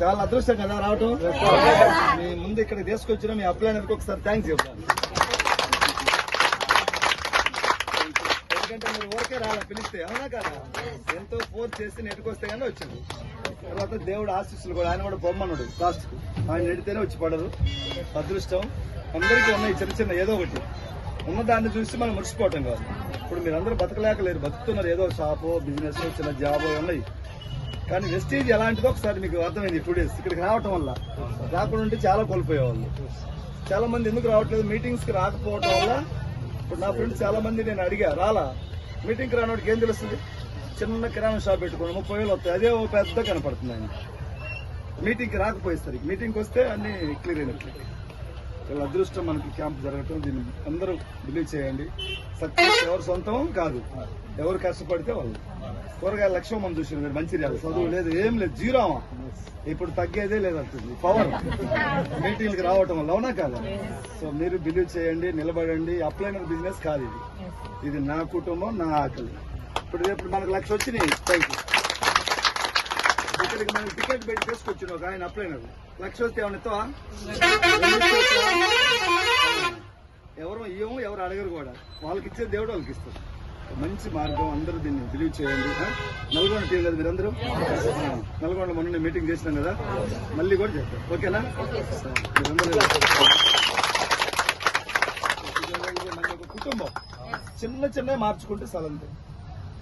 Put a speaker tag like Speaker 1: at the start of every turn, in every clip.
Speaker 1: చాలా అదృష్టం కదా రావటం? మీ ముందు ఇక్కడ తీసుకొచ్చిన మీ అప్లైనర్కి ఒకసారి థ్యాంక్స్ చెప్తాను. ఎందుకంటే మీరు ఊరికే రాలా పిలిస్తే అవునా కదా? ఎంతో ఫోర్స్ చేసి నెట్టుకొస్తే కానీ వచ్చింది. తర్వాత దేవుడు ఆశీస్సులు కూడా ఆయన కూడా బొమ్మనుడు లాస్ట్ ఆయన నెడితేనే వచ్చి పడదు. అదృష్టం. అందరికీ ఉన్నాయి చిన్న చిన్న ఏదో ఒకటి. ఉన్న దాన్ని చూసి మనం మురిసిపోవటం కాదు. ఇప్పుడు మీరు అందరూ బతకలేకలేరు. బతుకుతున్నారు. ఏదో షాపు బిజినెస్ చిన్న జాబ్ ఉన్నాయి. కానీ వెస్టేజ్ ఎలాంటిదో ఒకసారి మీకు అర్థమైంది ఇప్పుడు డేస్ ఇక్కడికి రావటం వల్ల. రాకుండా ఉంటే చాలా కోల్పోయేవాళ్ళు. చాలా మంది ఎందుకు రావట్లేదు? మీటింగ్స్కి రాకపోవటం వల్ల. ఇప్పుడు నా ఫ్రెండ్స్ చాలా మంది నేను అడిగా రాలా? మీటింగ్కి రానోడికి ఏం తెలుస్తుంది? చిన్న కిరాణా షాప్ పెట్టుకోండి ముప్పై వేలు వస్తాయి. అదే ఓ పెద్ద కనపడుతుంది ఆయన. మీటింగ్కి రాకపోయేసరికి. మీటింగ్కి వస్తే అన్ని క్లియర్ అయినట్లు చాలా అదృష్టం మనకి క్యాంప్ జరగటం దీన్ని అందరూ బిలీవ్ చేయండి. సక్సెస్ ఎవరు సొంతం కాదు. ఎవరు కష్టపడితే వాళ్ళు. కూరగాయల లక్ష్యం మనం చూసిన మీరు మంచి రాదు చదువు లేదు ఏం లేదు జీరో ఇప్పుడు తగ్గేదే లేదంటుంది. పవర్ మీటింగ్కి రావటం వల్ల అవునా కాదా? సో మీరు బిలీవ్ చేయండి నిలబడండి. అప్లైన బిజినెస్ కాదు ఇది. ఇది నా కుటుంబం నా ఆకలి. ఇప్పుడు రేపు మనకు లక్ష వచ్చినాయి. థ్యాంక్ యూ ఇక్కడికి మనం టికెట్ పెట్టి తీసుకొచ్చిన ఒక ఆయన అప్లైనర్ లక్ష వస్తే ఏమన్నా ఇస్తావా? ఎవరు ఇవ్వము కూడా. వాళ్ళకి ఇచ్చే దేవుడు వాళ్ళకి ఇస్తారు మంచి మార్గం అందరూ దీన్ని బిలీవ్ చేయండి. నల్గొండ టీం కదా మీరందరూ? నల్గొండ మొన్న మీటింగ్ చేసినాం కదా? మళ్ళీ కూడా చెప్తాం ఓకేనా? కుటుంబం. చిన్న చిన్న మార్చుకుంటే సలంతే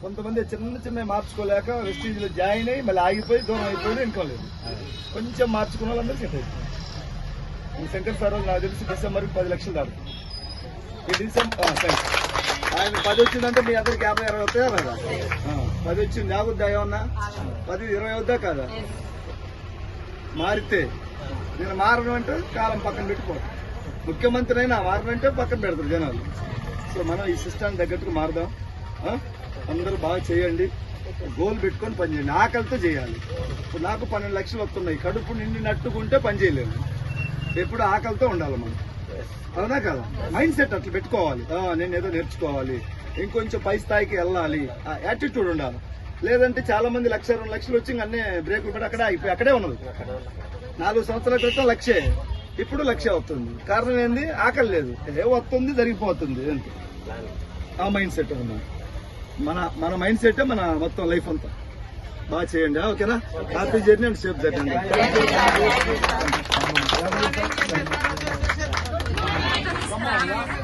Speaker 1: కొంతమంది చిన్న చిన్న మార్చుకోలేక వెస్టీజ్లో జాయిన్ అయ్యి మళ్ళీ ఆగిపోయి దూరం అయిపోయి ఇంకోలేదు కొంచెం మార్చుకున్న వాళ్ళందరూ సెట్ అయిపోయింది ఈ శంకర్ సార్ నాకు తెలిసి డిసెంబర్ పది లక్షలు దాడుతుంది ఈ డిసెంబర్ ఆయన పది వచ్చిందంటే మీ అందరికి యాభై అరవై వస్తాయా కదా పది వచ్చింది ఆగుద్దా ఏమన్నా? పది ఇరవై వద్దా కదా? మారితే. నేను మారను అంటే కాలం పక్కన పెట్టుకో ముఖ్యమంత్రి అయినా మారనంటే అంటే పక్కన పెడతారు జనాలు. సో మనం ఈ సిస్టమ్ తగ్గట్టుకు మారదాం. అందరూ బాగా చేయండి. గోల్ పెట్టుకొని పని చేయండి. ఆకలితో చేయాలి. ఇప్పుడు నాకు పన్నెండు లక్షలు వస్తున్నాయి. కడుపు నిండి నట్టుకుంటే పని చేయలేము. ఎప్పుడు ఆకలితో ఉండాలి మనం. అవునా కదా? మైండ్ సెట్ అట్లా పెట్టుకోవాలి. నేను ఏదో నేర్చుకోవాలి. ఇంకొంచెం పై స్థాయికి వెళ్ళాలి. ఆ యాటిట్యూడ్ ఉండాలి. లేదంటే చాలా మంది లక్ష రెండు లక్షలు వచ్చి అన్నీ బ్రేకులు పెట్టి అక్కడే అయిపోయి అక్కడే ఉన్నది. నాలుగు సంవత్సరాల క్రితం లక్షే. ఇప్పుడు లక్ష అవుతుంది. కారణం ఏంది? ఆకలి లేదు. ఏ వస్తుంది జరిగిపోతుంది అంతే. ఆ మైండ్ సెట్ ఉన్నా మన మన మైండ్ సెట్ మన మొత్తం లైఫ్ అంతా. బాగా చేయండి ఓకేనా? Happy journey and safe journey maior.